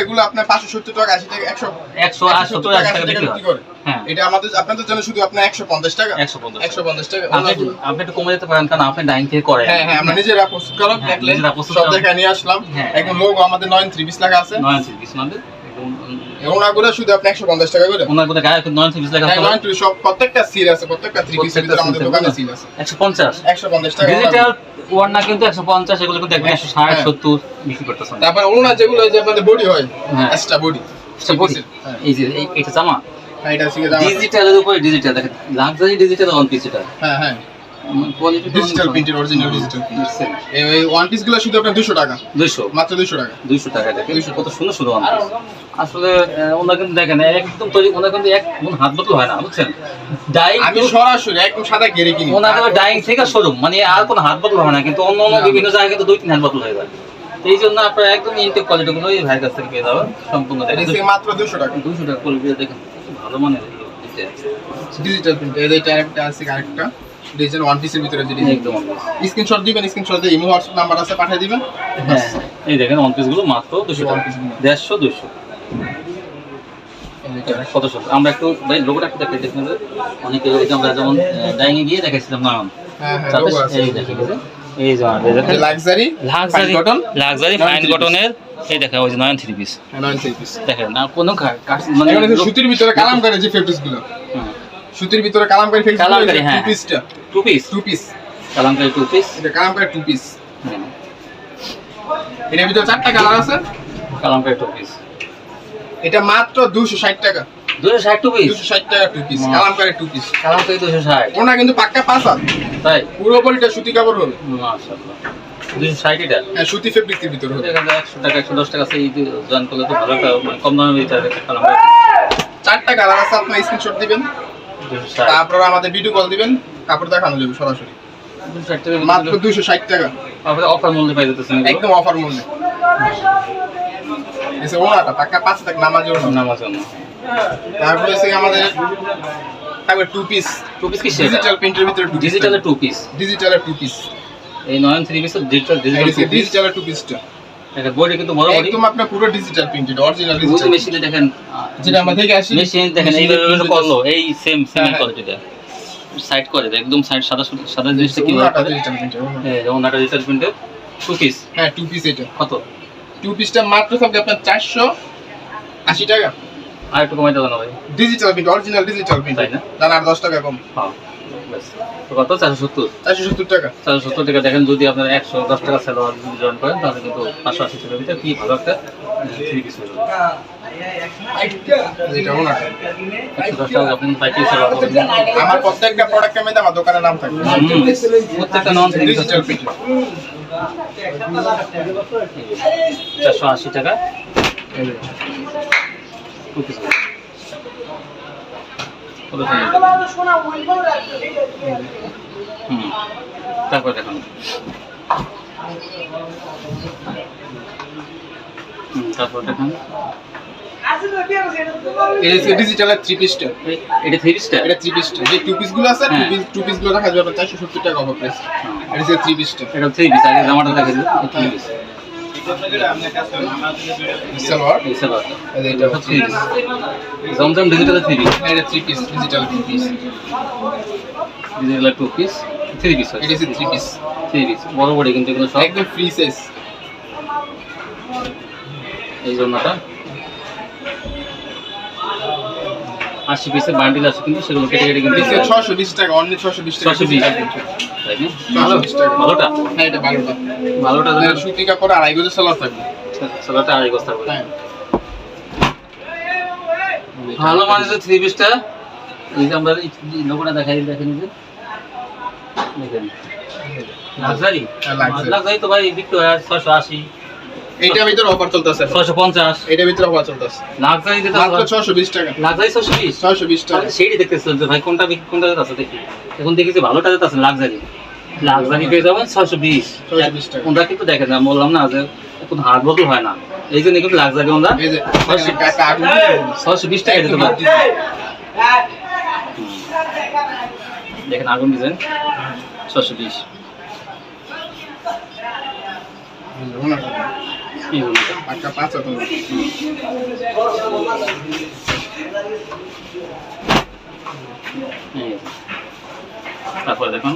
এগুলো আপনার টাকা টাকা টাকা হয় হ্যাঁ। এটা আমাদের আপনাদের জন্য শুধু আপনার একশো পঞ্চাশ টাকা। একশো পঞ্চাশ টাকা। আপনি একটু কমে যেতে পারেন কারণ আপনি ডাইং থেকে করেন। হ্যাঁ হ্যাঁ আমরা নিজেরা প্রস্তুত করলাম হ্যাঁ, সব জায়গায় নিয়ে আসলাম। হ্যাঁ। একদম আমাদের নয়ন থ্রি বিশ লাগা আছে। নয়ন একদম ওনাগুলো শুধু আপনি একশো পঞ্চাশ টাকা করে। ওনার কথা গায়ে নয়ন সিরিজ লেখা হ্যাঁ আছে নয়ন থ্রি সব প্রত্যেকটা সিল আছে প্রত্যেকটা থ্রি পিসের ভিতরে আমাদের দোকানে সিল আছে। একশো পঞ্চাশ। একশো পঞ্চাশ টাকা ডিজিটাল কিন্তু এগুলো কিন্তু একদম হ্যাঁ। বিক্রি করতেছেন। তারপর ওনার যেগুলো যে আপনাদের বডি হয় হ্যাঁ। এক্সট্রা বডি হ্যাঁ। এই যে এটা জামা? এটা শিখে যাওয়া ডিজিটালের উপরে ডিজিটাল দেখেন লাক্সারি ডিজিটাল ওয়ান পিস এটা। হ্যাঁ হ্যাঁ। ডিজিটাল প্রিন্টের অরিজিনাল ডিজিটাল এই এই ওয়ান পিসগুলো শুধু আপনার দুশো টাকা? দুইশো মাত্র দুশো টাকা? দুইশো টাকা দেখেন 200 কত সুন্দর সুন্দর ওয়ান পিস আসলে আহ, কিন্তু দেখেন একদম তৈরি ওনারা কিন্তু এক মন হাত বদল হয় না বুঝছেন? ডাইং আমি সরাসরি একদম সাদা গেরে কিনি। ওনার ডাইং থেকে শোরুম মানে আর কোনো হাত বদল হয় না কিন্তু অন্য অন্য বিভিন্ন জায়গায় কিন্তু দুই তিন হাত বদল হয়ে যায়। এই জন্য আপনারা একদম ইনটেক কোয়ালিটি গুলো এই ভাইয়ের কাছ থেকে পেয়ে যাবেন সম্পূর্ণ দেখেন। মাত্র টাকা। দুশো টাকা কোয়ালিটি দেখেন ভালো মানের। ডিজিটাল প্রিন্ট এই এটা আরেকটা আছে আরেকটা। ডিজিটাল ওয়ান পিসের ভিতরে যে ডিজাইন একদম স্ক্রিনশট দিবেন স্ক্রিনশট দিয়ে ইমো হোয়াটসঅ্যাপ নাম্বার আছে পাঠিয়ে দিবেন। হ্যাঁ এই দেখেন ওয়ান পিসগুলো মাত্র দুশো টাকা। দেড়শো দুশো। কত সুন্দর। আমরা একটু ভাই লোগোটা একটু দেখাই দেখুন অনেকে ওই আমরা যেমন ডাইং এ গিয়ে দেখাইছিলাম নয়ন হ্যাঁ হ্যাঁ এই দেখেন এই এই যে luxury luxury cotton luxury fine কটনের এই দেখেন ওই যে Nayan three piece Nayan three piece দেখেন না কোনো মানে সুতির ভিতরে কালাম করে যে ফেব্রিক্সগুলো। সুতির ভিতরে কালাম করে ফেব্রিক্স হ্যাঁ। পিসটা two piece two piece kalamkari two piece এটা কালাম করে টু পিস এটার ভিতরে চারটা কালার আছে? কালামকারি টু পিস এটা মাত্র দুশো ষাট টাকা। দুশো ষাট টু পিস দুশো ষাট টাকা টু পিস মাস। কালাম করে টু পিস কালামকারি দুশো ষাট। ওনা কিন্তু পাক্কা পাঁচ হাত তাই? পুরো বডিটা সুতি কাপড় হবে। মাশাআল্লাহ। দুশো ষাট এটা? হ্যাঁ সুতি ফেব্রিক্সের ভিতরে হবে। একশো টাকা একশো দশ টাকা সেই জয়েন করলে তো ভালো একটা মানে কম দামে দিতে হবে কালামকারি চারটা কালার আছে আপনার স্ক্রিনশট দিবেন। তারপর আমাদের ভিডিও কল দিবেন। কাপড় দেখানো যাবে সরাসরি। টাকা মাত্র দুশো ষাট টাকা। অফার মূল্যে পাই যেতেছেন একদম অফার মূল্যে। এসে ওনাটা পাক্কা পাঁচ টাকা নামাজ নামার তারপরে আমাদের তারপরে টু পিস টু পিস কি ডিজিটাল প্রিন্টের ভিতরে টু ডিজিটালের টু পিস ডিজিটালের টু পিস এই নয়ন থ্রি পিসের ডিজিটাল ডিজিটাল টু পিস ডিজিটালের টু। পিসটা বডি কিন্তু বড় বডি একদম আপনার পুরো ডিজিটাল প্রিন্টেড অরিজিনাল ডিজিটাল মেশিনে দেখেন যেটা মেশিন দেখেন print করল। এই সেম সেম। কোয়ালিটিটা সাইড করে দেয় একদম সাইড সাদা সাদা জিনিসটা কি এই যেমন ডিজিটাল প্রিন্টের টু পিস হ্যাঁ টু পিস এটা। কত? টু পিসটা মাত্র থাকবে আপনার চারশো আশি টাকা। আর একটু কমাই দেবো না ভাই। Digital print original digital print তাই না? তার আর দশ টাকা কম। হ্যাঁ। কত? চারশো সত্তর। চারশো সত্তর টাকা। চারশো সত্তর টাকা। দেখেন যদি আপনার একশো দশ টাকা স্যালোয়ার জয়েন করেন তাহলে কিন্তু পাঁচশো আশি ভিতরে কি ভালো একটা থ্রি পিস হয়ে আমার প্রত্যেকটা প্রোডাক্টের মধ্যে আমার দোকানের নাম প্রত্যেকটা নন ডিজিটাল চারশো আশি টাকা। তারপর দেখুন। হুম, তারপর দেখুন। এটা থ্রি পিসটা এটা থ্রি পিসটা এটা থ্রি পিসটা যে টু পিসগুলো আছে টু হ্যাঁ। পিস টু পিসগুলো রাখা যাবে চারশো সত্তর টাকা অফার প্রাইস এটা হচ্ছে থ্রি পিসটা এটা থ্রি পিস আগে জামাটা দেখা three piece three Zamzam digital three piece এটা three piece digital three piece digital two piece three piece এটা হচ্ছে থ্রি পিস থ্রি পিস বড় বড় কিন্তু এগুলো সব একদম ফ্রি সাইজ এই জন্যটা আশি পিসের বান্ডিল আছে কিন্তু সেগুলো কেটে কেটে কিন্তু ছশো বিশ টাকা অনলি ছশো বিশ টাকা। ছশো বিশ। ভালোটা? হ্যাঁ এটা ভালোটা। ভালোটা আপনার সুতি কাপড় আড়াই গজের সালোয়ার থাকবে। সালোয়ারটা আড়াই বস্তা করে হ্যাঁ। ভালো মানে যে থ্রি পিসটা এই যে আমরা লোকটা দেখাই দেখেন যে। দেখেন। লাক্সারি হ্যাঁ, লাক্সারি তো ভাই বিক্রি হয় ছশো আশি। এইটার ভিতরে অফার চলতেছে। ছশো পঞ্চাশ। এটার ভিতরে অফার চলতেছে। লাক্সারি দিতে মাত্র ছশো বিশ টাকা। লাক্সারি ছশো বিশ? ছয়শো বিশ টাকা। সেইটি দেখতেছিলাম যে ভাই কোনটা কোনটা আছে দেখি। এখন দেখেছি ভালোটা আছে লাক্সারি লাক্সারি পেয়ে যাবেন ছশো বিশ। 620 টাকা। ওনারা কিন্তু দেখেন না বললাম না যে কোনো হাত বদল হয় না। এই জন্য কিন্তু লাক্সারি ছশো বিশ টাকা। দিতে পারে দেখেন আগুন ডিজাইন ছশো বিশ। ওনাটা একটা পাঁচ যে। তারপরে দেখুন।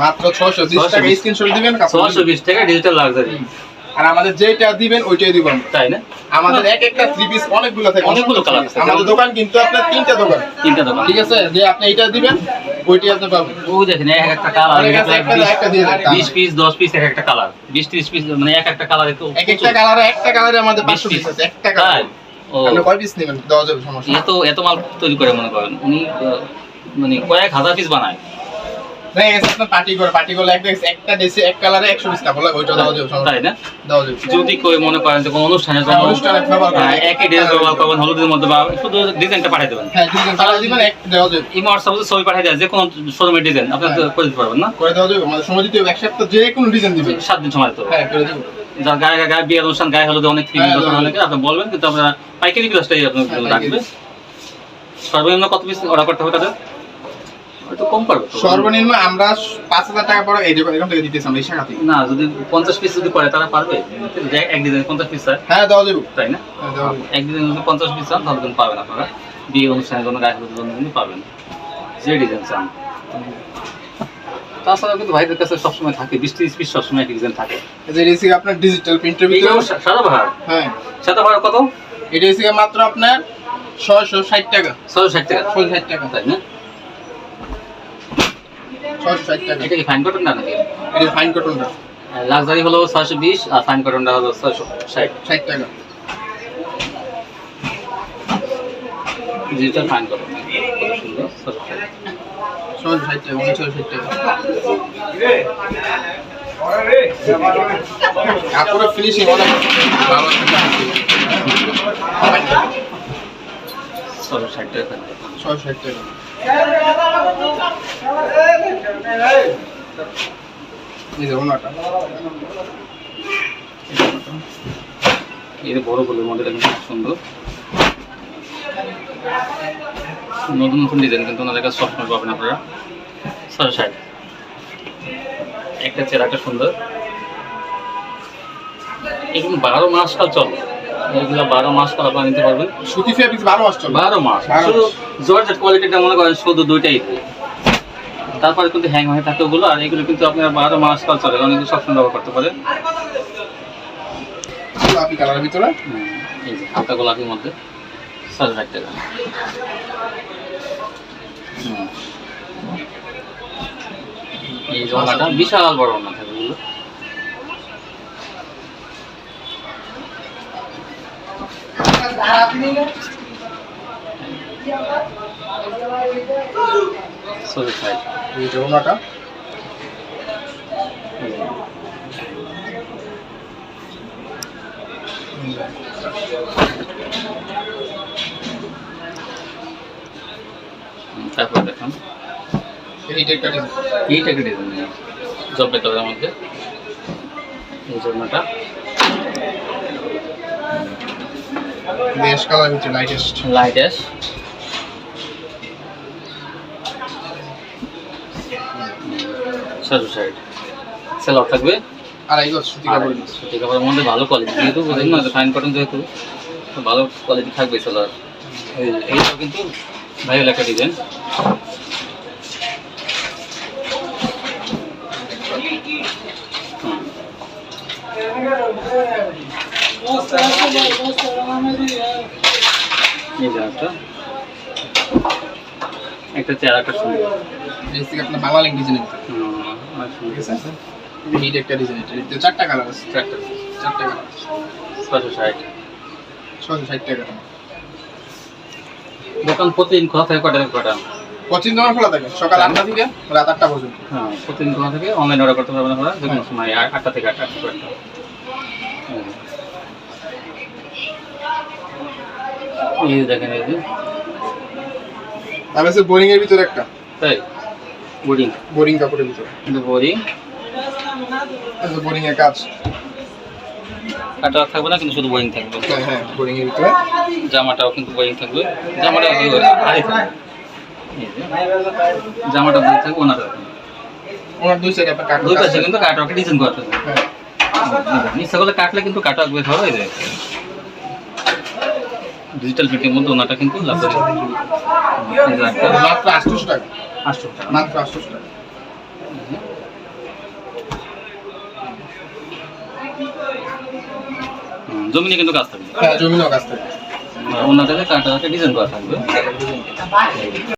মাত্র ছশো বিশ 620 টাকা স্ক্রিনশট দিবেন ছশো বিশ টাকা ডিজিটাল লাক্সারি আর আমাদের যেটা দিবেন ওইটাই দিব আমরা। তাই না? আমাদের এক একটা থ্রি পিস অনেকগুলো থাকে। অনেকগুলো আছে। আমাদের দোকান কিন্তু আপনার তিনটা দোকান। তিনটা দোকান। ঠিক আছে? যে আপনি এটা দিবেন ওইটাই আপনি পাবেন। ওই দেখেন এক একটা কালার। বিশ পিস দশ পিস এক একটা কালার বিশ ত্রিশ পিস মানে এক একটা কালার একটু এক একটা কালারে একটা কালারে আমাদের পাঁচশো পিস পিস আছে একটা কালার আপনি কয় পিস নেবেন? দেওয়া যাবে সমস্যা এত এত মাল তৈরি করে মনে করেন। উনি মানে কয়েক হাজার পিস বানায়। না এসে আপনার পার্টি করে পার্টি করলে একটা একটা দেশে এক কালারে একশো পিস কাপড় লাগে ওইটা দেওয়া যাবে সমস্যা তাই নেই। না? দেওয়া যাবে। যদি কেউ মনে করেন যে কোনো অনুষ্ঠানের জন্য হ্যাঁ, অনুষ্ঠানে। হ্যাঁ, একই ড্রেস ব্যবহার করবেন হলুদের মধ্যে বা শুধু ডিজাইনটা পাঠিয়ে দেবেন। হ্যাঁ দুজন কালার দিবেন এক দেওয়া যাবে। এই হোয়াটসঅ্যাপে ছবি পাঠিয়ে দেয় যে কোনো শোরুমের ডিজাইন আপনি করে দিতে পারবেন না? করে দেওয়া যাবে আমাদের সময় দিতে এক সপ্তাহ যে কোনো ডিজাইন দিবেন সাত দিন সময় হ্যাঁ করে দেবো। যার গায়ে গায়ে অনুষ্ঠান গায়ে হলুদে অনেক থিম দরকার। অনেকে আপনি বলবেন কিন্তু পাইকারি প্লাসটাই সর্বনিম্ন কত পিস অর্ডার করতে হবে তাদের একটু কম পারবে তো। সর্বনিম্ন আমরা পাঁচ হাজার টাকা পরে এই এখান থেকে দিতেছি আমরা এই শাখা থেকে না যদি পঞ্চাশ পিস যদি করে তারা পারবে? এক ডিজাইন পঞ্চাশ পিস স্যার হ্যাঁ দেওয়া যাবে। তাই না? হ্যাঁ এক ডিজাইন যদি পঞ্চাশ পিস চান তাহলে কিন্তু পাবেন আপনারা। বিয়ে অনুষ্ঠানের জন্য গায়ে হলুদের জন্য কিন্তু পাবেন যে ডিজাইন চান। তাছাড়াও কিন্তু ভাইদের কাছে সবসময় থাকে বিশ ত্রিশ পিস সবসময় এক ডিজাইন থাকে। যে আপনার ডিজিটাল প্রিন্টের ভিতরে। সাদা ভাড়া হ্যাঁ। সাদা ভাড়া কত? এটা মাত্র আপনার ছয়শো ষাট টাকা। ছয়শো ষাট টাকা। ছয়শো ষাট টাকা। তাই না? ছয়শো ষাট টাকা। এটা কি ফাইন কটন নাকি? এটা ফাইন কটনটা লাক্সারি হলো ছয়শো বিশ আর ফাইন কটনটা হলো ছয়শো ষাট। ষাট টাকা। ডিজিটাল ফাইন কটন ছয়শো ষাট। টাকা ছয়শো ষাট টাকা। কাপড়ের ফিনিশিং অনেক ভালো ছয়শো ষাট টাকা। ছয়শো ষাট টাকা। যে বড় বড় মডেল সুন্দর। নতুন নতুন ডিজাইন কিন্তু ওনাদের কাছে সবসময় পাবেন আপনারা। ছয়শো ষাট একটা চেরাটা সুন্দর। এগুলো বারো মাস কাল চলে। এগুলো বারো মাস কাল আপনারা নিতে পারবেন। সুতি ফেব্রিক্স বারো মাস চলে। বারো মাস। শুধু জর্জেট কোয়ালিটিটা মনে করেন শুধু দুইটাই। তারপরে কিন্তু হ্যাং হয়ে থাকে ওগুলো আর এগুলো কিন্তু আপনার বারো মাস কাল চলে অনেক সবসময় ব্যবহার করতে পারে। গোলাপি কালারের ভিতরে? এই যে হালকা গোলাপির মধ্যে। এই যে ওনাটা বিশাল বড় ওনা থাকে এগুলো সরি সাইড এই যে তারপর দেখুন। এইটা একটা এইটা একটা ডিজাইন জব্বে কালারের মধ্যে এই জন্যটা বেশ কালার ভিতরে লাইটেস্ট লাইট সাজু সাইড সেলার থাকবে? আড়াই গজ সুতি কাপড় সুতি কাপড়ের মধ্যে ভালো কোয়ালিটি যেহেতু বুঝলেন না ফাইন কটন যেহেতু ভালো কোয়ালিটি থাকবে সেলার এইটাও কিন্তু ভাইরাল একটা ডিজাইন একটা চেয়ার একটা সুন্দর। আপনার বাংলা ল্যাঙ্গুয়েজ ঠিক আছে এইটা একটা ডিজাইন এটা চারটা কালার আছে চারটা চারটা কালার ছয়শো ষাট। ছয়শো ষাট টাকা। দোকান প্রতিদিন খোলা থাকে কটা কটা? পঁচিশ দোকান খোলা থাকে সকাল আটটা থেকে রাত আটটা পর্যন্ত। হ্যাঁ প্রতিদিন খোলা থাকে অনলাইন অর্ডার করতে পারবেন আপনারা যে কোনো সময় আট- আটটা থেকে আটটা এই দেখেন এই যে। আমি বোরিং এর ভিতরে একটা। তাই? বোর্ডিং বোরিং কাপড়ের ভিতরে কিন্তু বোর্ডিং বোরিং এর কাজ। কাটা থাকবে না কিন্তু শুধু বোরিং থাকবে। হ্যাঁ হ্যাঁ বোরিং এর ভিতরে। জামাটাও কিন্তু বোরিং থাকবে। জামাটা আড়াই জামাটা বোরিং থাকবে ওনার ওনার দুই সাইডে আপনার কাট দুই পাশে কিন্তু কাটা ডিজাইন করতে হবে। হ্যাঁ। ইচ্ছা করলে কাটলে কিন্তু কাটা আসবে হবে যে। ডিজিটাল প্রিন্টের মধ্যে ওনাটা কিন্তু লাভ মাত্র আটশোশো টাকা। আটশো টাকা মাত্র আটশো টাকা জমিনে কিন্তু কাজ থাকবে। হ্যাঁ জমিনও কাছ থেকে ওনাটাতে কাটা ডিজাইন করা থাকবে।